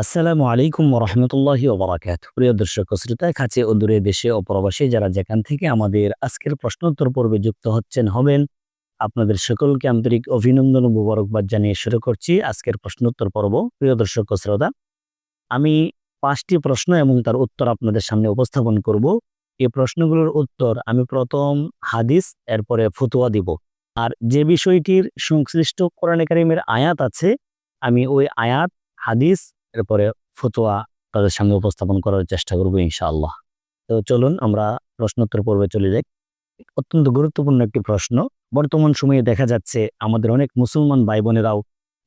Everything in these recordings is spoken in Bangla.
আসসালামু আলাইকুম রহমতুল্লাহি ওবরাকাত প্রিয় দর্শক শ্রোতা কাছে ও দূরে দেশে ও প্রবাসী যারা যেখান থেকে আমাদের আজকের প্রশ্নোত্তর পর্বে যুক্ত হচ্ছেন, হবেন, আপনাদের সকলকে আন্তরিক অভিনন্দন ও জানিয়ে শুরু করছি আজকের প্রশ্নোত্তর পর্ব। প্রিয় দর্শক শ্রোতা, আমি পাঁচটি প্রশ্ন এবং তার উত্তর আপনাদের সামনে উপস্থাপন করব। এই প্রশ্নগুলোর উত্তর আমি প্রথম হাদিস, এরপরে ফতুয়া দিব। আর যে বিষয়টির সংশ্লিষ্ট কোরআন কারিমের আয়াত আছে, আমি ওই আয়াত, হাদিস এরপরে ফতোয়া তাদের সামনে উপস্থাপন করার চেষ্টা করব ইনশাআল্লাহ। তো চলুন আমরা প্রশ্নোত্তর পর্বে চলে যাই। অত্যন্ত গুরুত্বপূর্ণ একটি প্রশ্ন। বর্তমান সময়ে দেখা যাচ্ছে আমাদের অনেক মুসলমান ভাই বোনেরাও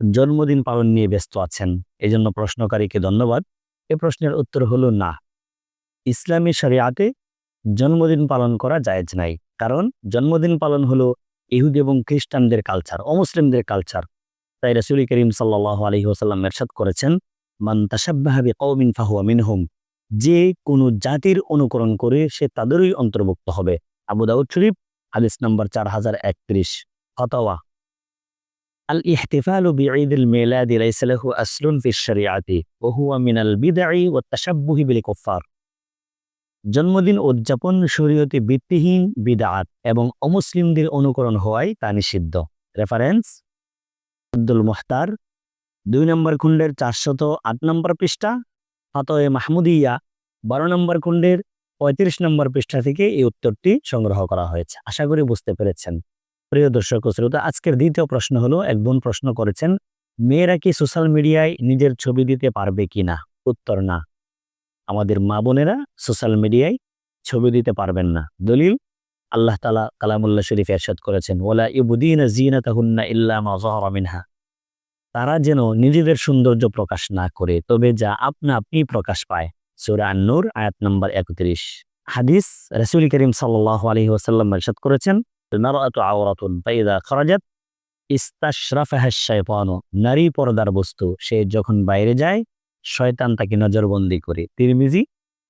জন্মদিন পালন নিয়ে ব্যস্ত আছেন। এই জন্য প্রশ্নকারীকে ধন্যবাদ। এ প্রশ্নের উত্তর হলো না। ইসলামী শরিয়াতে জন্মদিন পালন করা জায়েজ নাই। কারণ জন্মদিন পালন হলো ইহুদি এবং খ্রিস্টানদের কালচার অমুসলিমদের কালচার তাই রসুল করিম সাল্লাহ আলহি ওসাল্লাম এরশাদ করেছেন মান তাসাব্বাহাবি কৌমিন ফাহুয়া মিনহুম। যে কোনো জাতির অনুকরণ করে সে তাদেরই অন্তর্ভুক্ত হবে। আবু দাউদ শরীফ, হাদিস নম্বর চার হাজার একত্রিশ। ফতোয়া। আল ইহতিফালু লাহু আসলুন ফিশ শরিয়াতি ওয়া হুয়া মিনাল বিদআই ওয়াত তাশাব্বুহি বিল কুফার জন্মদিন উদযাপন শরীয়তে ভিত্তিহীন বিদআত এবং অমুসলিমদের অনুকরণ হওয়ায় তা নিষিদ্ধ। রেফারেন্স আব্দুল মুহতার দুই নম্বর খণ্ডের চারশত আট নম্বর পৃষ্ঠা, ফাতোয়ে মাহমুদিয়া বারো নম্বর খণ্ডের পঁয়ত্রিশ নম্বর পৃষ্ঠা থেকে এই উত্তরটি সংগ্রহ করা হয়েছে। আশা করি বুঝতে পেরেছেন। প্রিয় দর্শক শ্রোতা, আজকের দ্বিতীয় প্রশ্ন হলো, এক বোন প্রশ্ন করেছেন, মেয়েরা কি সোশ্যাল মিডিয়ায় নিজের ছবি দিতে পারবে কি না? উত্তর, না। আমাদের মা বোনেরা সোশ্যাল মিডিয়ায় ছবি দিতে পারবেন না। দলিল, আল্লাহ তালা কালামুল্লাহ শরীফ এরশাদ করেছেন ওলা ইবুদ্দিন জিনাতাহুন্না ইল্লা মা মিনহা। তারা যেন নিজেদের সৌন্দর্য প্রকাশ না করে, তবে যা আপনা আপনি প্রকাশ পায়। সুরা আন্নুর, আয়াত নম্বর একত্রিশ। হাদিস রসুল করিম সাল্লাহ আলহি ওসাল্লাম এরশাদ করেছেন নারী পর্দার বস্তু, সে যখন বাইরে যায়, শয়তান তাকে নজরবন্দি করে। তিরমিজি,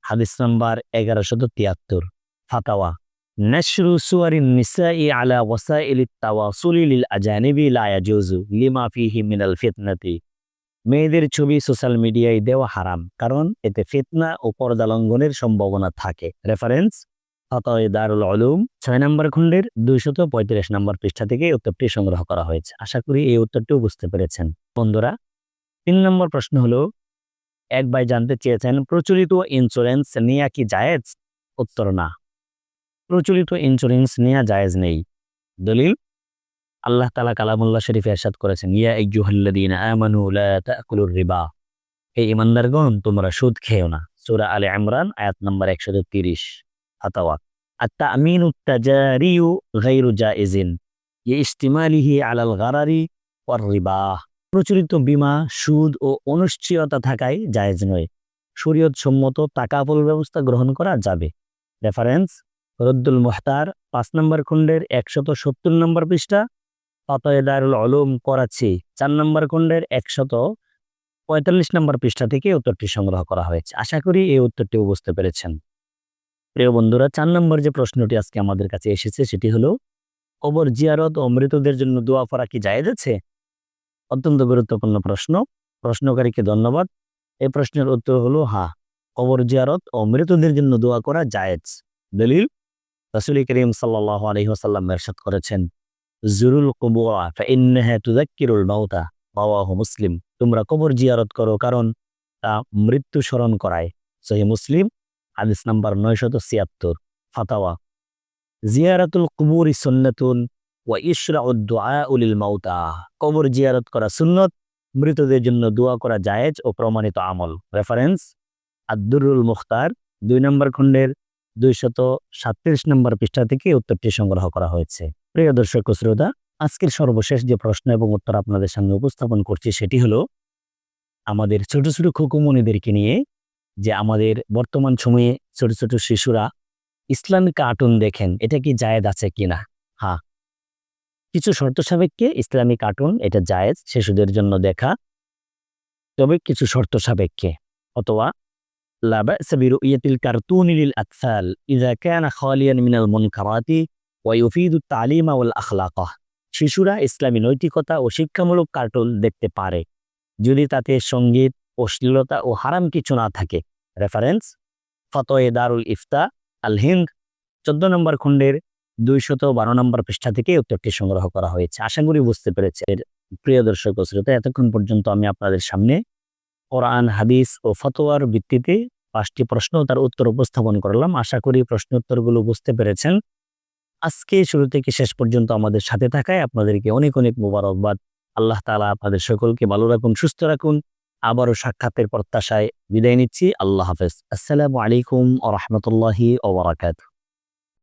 হাদিস নাম্বার এগারোশত তিয়াত্তর। ফাতাওয়া نشر صور النساء على وسائل التواصل للأجانب لا يجوز لما فيه من الفتنة মেয়েদের ছবি সোশ্যাল মিডিয়ায় দেওয়া হারাম কারণ এতে ফিতনা ও পর্দা লঙ্ঘনের সম্ভাবনা থাকে রেফারেন্স ফতোয় দারুল আলুম ছয় নম্বর খণ্ডের দুইশত পঁয়ত্রিশ নম্বর পৃষ্ঠা থেকে এই উত্তরটি সংগ্রহ করা হয়েছে আশা করি এই উত্তরটিও বুঝতে পেরেছেন বন্ধুরা তিন নম্বর প্রশ্ন হলো এক ভাই জানতে চেয়েছেন প্রচলিত ইন্স্যুরেন্স নেওয়া কি জায়েজ উত্তর না প্রচলিত ইন্স্যুরেন্স নেওয়া জায়েজ নেই। দলিল? আল্লাহ তালা কালামুল্লাহ শরীফ এরশাদ করেছেন, ইয়া ইজুহাল্লাদিন রিবা। এই ইমানদারগণ তোমরা সুদ খেও না। সূরা আলে ইমরান, আয়াত নম্বর 130 ফাতাওয়া আত্তা আমিনু তাজারিউ গায়রু জায়েজিন রিবা। প্রচলিত বীমা, সুদ ও অনিশ্চয়তা থাকায় জায়েজ নয়। শরীয়ত সম্মত টাকাপল ব্যবস্থা গ্রহণ করা যাবে। রেফারেন্স রদ্দুল মুহতার পাঁচ নম্বর খণ্ডের একশত সত্তর নম্বর পৃষ্ঠা পাতয়ে দারুল আলম করাচ্ছি চার নম্বর খণ্ডের একশত পঁয়তাল্লিশ নম্বর পৃষ্ঠা থেকে উত্তরটি সংগ্রহ করা হয়েছে। আশা করি এই উত্তরটিও বুঝতে পেরেছেন। প্রিয় বন্ধুরা, চার নম্বর যে প্রশ্নটি আজকে আমাদের কাছে এসেছে সেটি হলো, কবর জিয়ারত ও মৃতদের জন্য দোয়া করা কি জায়েজ আছে? অত্যন্ত গুরুত্বপূর্ণ প্রশ্ন। প্রশ্নকারীকে ধন্যবাদ। এই প্রশ্নের উত্তর হলো, হা, কবর জিয়ারত ও মৃতদের জন্য দোয়া করা জায়েজ। দলিল রসুল করিম সাল্লাহ আলহিহাসাল্লাম এরশাদ করেছেন, জুরুল কুবুয়া ফাইন্নাহা মুসলিম। তোমরা কবর জিয়ারত করো কারণ তা মৃত্যু স্মরণ করায়। সহি মুসলিম, হাদিস নাম্বার নয়শত ছিয়াত্তর, ফাতাওয়া। জিয়ারাতুল কুবুরি সুন্নাতুন ওয়া দুআ উলিল মাউতা কবর জিয়ারত করা সুন্নত, মৃতদের জন্য দোয়া করা জায়েজ ও প্রমাণিত আমল। রেফারেন্স আব্দুরুল মুখতার, দুই নম্বর খণ্ডের দুইশত সাতত্রিশ নম্বর পৃষ্ঠা থেকে উত্তরটি সংগ্রহ করা হয়েছে। প্রিয় দর্শক শ্রোতা, আজকের সর্বশেষ যে প্রশ্ন এবং উত্তর আপনাদের সামনে উপস্থাপন করছি সেটি হলো, আমাদের ছোট ছোট খুকুমনিদেরকে নিয়ে যে আমাদের বর্তমান সময়ে ছোট ছোট শিশুরা ইসলামিক কার্টুন দেখেন, এটা কি জায়েজ আছে কিনা হ্যাঁ কিছু শর্ত সাপেক্ষে ইসলামিক কার্টুন এটা জায়েজ, শিশুদের জন্য দেখা। তবে কিছু শর্ত সাপেক্ষে, অথবা لا بأس برؤية الكرتون للأطفال إذا كان خاليا من المنكرات ويفيد التعليم والأخلاق শিশুরা ইসলামী নৈতিকতা ও শিক্ষামূলক কার্টুন দেখতে পারে যদি তাতে সঙ্গীত অশ্লীলতা ও হারাম কিছু না থাকে রেফারেন্স ফতোয়ে দারুল ইফতা আল হিন্দ চোদ্দ নম্বর খণ্ডের দুইশত বারো নম্বর পৃষ্ঠা থেকে এই উত্তরটি সংগ্রহ করা হয়েছে আশা করি বুঝতে পেরেছে প্রিয় দর্শক ও শ্রোতা এতক্ষণ পর্যন্ত আমি আপনাদের সামনে কোরআন হাদিস ও ফতোয়ার ভিত্তিতে পাঁচটি প্রশ্ন তার উত্তর উপস্থাপন করলাম। আশা করি প্রশ্ন উত্তরগুলো বুঝতে পেরেছেন। আজকে শুরু থেকে শেষ পর্যন্ত আমাদের সাথে থাকায় আপনাদেরকে অনেক অনেক মুবারকবাদ। আল্লাহ তালা আপনাদের সকলকে ভালো রাখুন, সুস্থ রাখুন। আবারও সাক্ষাতের প্রত্যাশায় বিদায় নিচ্ছি। আল্লাহ হাফেজ। আসসালামু আলাইকুম ও রহমতুল্লাহি ওবরাকাত